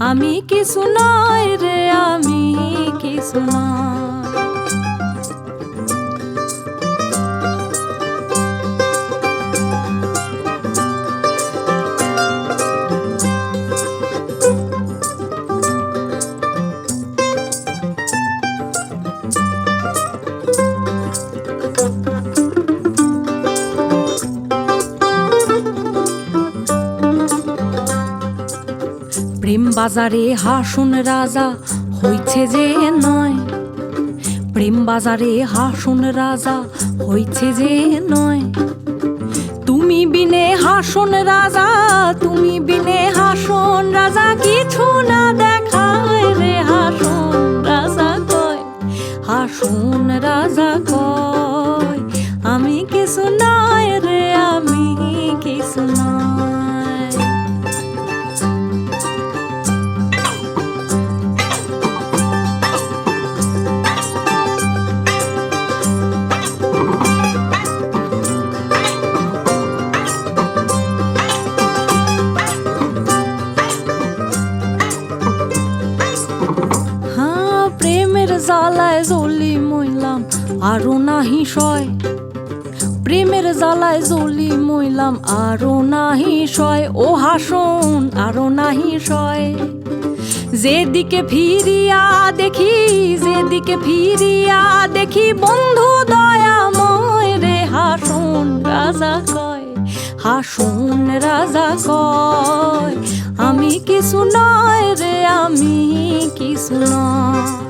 আমি কিছু নয় রে আমি কিছু নয় প্রেম বাজারে হাসুন রাজা, হইছে যে নয়। প্রেম বাজারে হাসুন রাজা, হইছে যে নয়। তুমি বিনে হাসুন রাজা, তুমি বিনে জ্বালায় জ্বলি মইলাম, আরও নাহি সয়। প্রেমের জ্বালায় জ্বলি মইলাম, আরও নাহি সয়। ও হাসন, আরও নাহি সয়। যেদিকে ফিরিয়া দেখি, যেদিকে ফিরিয়া দেখি, বন্ধু দয়াময় রে, হাসন রাজা কয়, হাসুন রাজা কয়, আমি কিছু নয় রে, আমি কিছু নয়।